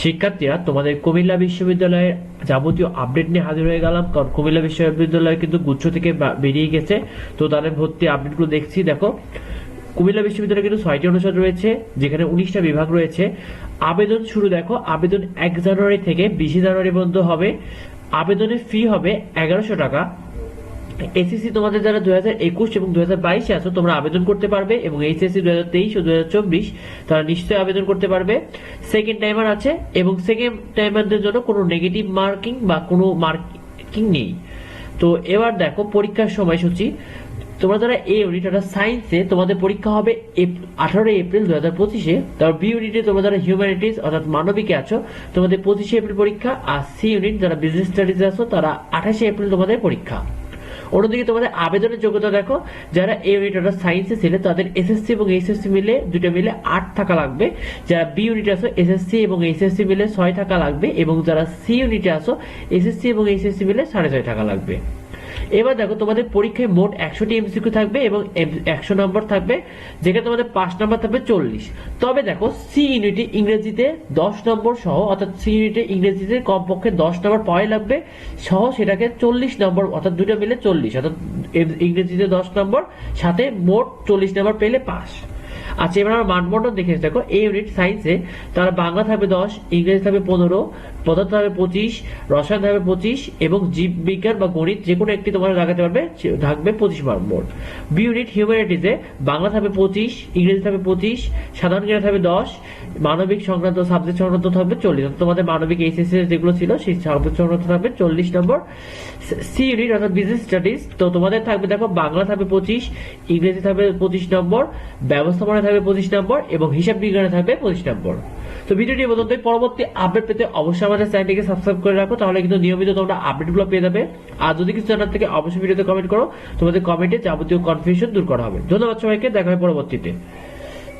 শিক্ষার্থীরা তোমাদের কুমিল্লা বিশ্ববিদ্যালয়ের যাবতীয় আপডেট নিয়ে হাজির হয়ে গেলাম। কারণ কুমিল্লা বিশ্ববিদ্যালয় কিন্তু গুচ্ছ থেকে বেরিয়ে গেছে। তো তাদের ভর্তি আপডেটগুলো দেখছি। দেখো, কুমিল্লা বিশ্ববিদ্যালয়ে কিন্তু ছয়টি অনুষদ রয়েছে, যেখানে উনিশটা বিভাগ রয়েছে। আবেদন শুরু দেখো, আবেদন এক জানুয়ারি থেকে বিশে জানুয়ারি পর্যন্ত হবে। আবেদনের ফি হবে এগারোশো টাকা। এসএসসি তোমাদের যারা দুই হাজার একুশ এবং দুই হাজার বাইশে আছো, তোমরা আবেদন করতে পারবে এবং এইচএসসি দুই হাজার তেইশ ও দুই হাজার চব্বিশ তারা নিশ্চয়ই আবেদন করতে পারবে। সেকেন্ড টাইমার আছে এবং সেকেন্ড টাইমারদের জন্য কোনো নেগেটিভ মার্কিং বা কোনো মার্কিং নেই। তো এবার দেখো পরীক্ষার সময়সূচি। তোমরা যারা এ ইউনিট অর্থাৎ সায়েন্সে তোমাদের পরীক্ষা হবে আঠারোই এপ্রিল দু হাজার পঁচিশে তারপর বি ইউনিটে তোমরা যারা হিউম্যানিটিস অর্থাৎ মানবিকে আছো, তোমাদের পঁচিশে এপ্রিল পরীক্ষা। আর সি ইউনিট যারা বিজনেস স্টাডিজে আছো, তারা আঠাশে এপ্রিল তোমাদের পরীক্ষা। অন্যদিকে তোমাদের আবেদনের যোগ্যতা দেখো, যারা এ ইউনিট অর্থাৎ সায়েন্সে ছিল, তাদের এসএসসি এবং এইচএসসি মিলে দুটো মিলে আট থাকা লাগবে। যারা বি ইউনিটে আসো এসএসসি এবং এইচএসসি মিলে ছয় থাকা লাগবে, এবং যারা সি ইউনিটে আসো এসএসসি এবং এইচএসসি মিলে সাড়ে ছয় টাকা লাগবে। এবার দেখো, তোমাদের পরীক্ষায় মোট একশোটি এমসিকিউ থাকবে এবং একশো নম্বর থাকবে, যেখানে তোমাদের পাঁচ নম্বর থাকবে চল্লিশ। তবে দেখো সি ইউনিটে ইংরেজিতে দশ নম্বর সহ, অর্থাৎ সি ইউনিটে ইংরেজিতে কমপক্ষে দশ নম্বর পাওয়াই লাগবে, সহ সেটাকে চল্লিশ নম্বর, অর্থাৎ দুটো মিলে চল্লিশ, অর্থাৎ ইংরেজিতে দশ নম্বর, সাথে মোট চল্লিশ নম্বর পেলে পাস আচ্ছা এবার আমরা মানবন্টন দেখে দেখো, এই ইউনিট সায়েন্সে তারা বাংলা থাকবে দশ, ইংরেজি থাকবে পনেরো, পদার্থ থাকবে পঁচিশ, রসায়ন থাকবে পঁচিশ এবং জীব বিজ্ঞান বা গণিত যে কোনো একটি তোমরা লাগাতে পারবে থাকবে পঁচিশ নম্বর বি ইউনিট হিউম্যানিটিজে বাংলা থাকবে পঁচিশ, ইংরেজি থাকবে পঁচিশ, সাধারণ জ্ঞান থাকবে দশ, মানবিক সংক্রান্ত সাবজেক্ট সংক্রান্ত থাকবে চল্লিশ। তোমাদের মানবিক এইচএসসি যেগুলো ছিল, সেই সাবজেক্ট সংক্রান্ত থাকবে চল্লিশ নম্বর সি ইউনিট অর্থাৎ বিজনেস স্টাডিজ তো তোমাদের থাকবে, দেখো, বাংলা থাকবে পঁচিশ, ইংরেজি থাকবে পঁচিশ নম্বর ব্যবস্থাপনা থাকবে পঁচিশ নম্বর এবং হিসাব বিজ্ঞানে থাকবে পঁচিশ নম্বর। তো ভিডিওটি পর্যন্ত পরবর্তী আপডেট পেতে অবশ্যই আমাদের চ্যানেলটিকে সাবস্ক্রাইব করে রাখো, তাহলে কিন্তু নিয়মিত তোমরা আপডেটগুলো পেয়ে যাবে। আর যদি কিছু জানার থেকে, অবশ্যই ভিডিওতে কমেন্ট করো। তোমাদের কমেন্টে যাবতীয় কনফিউশন দূর করা হবে। ধন্যবাদ সবাইকে, দেখা হয় পরবর্তীতে।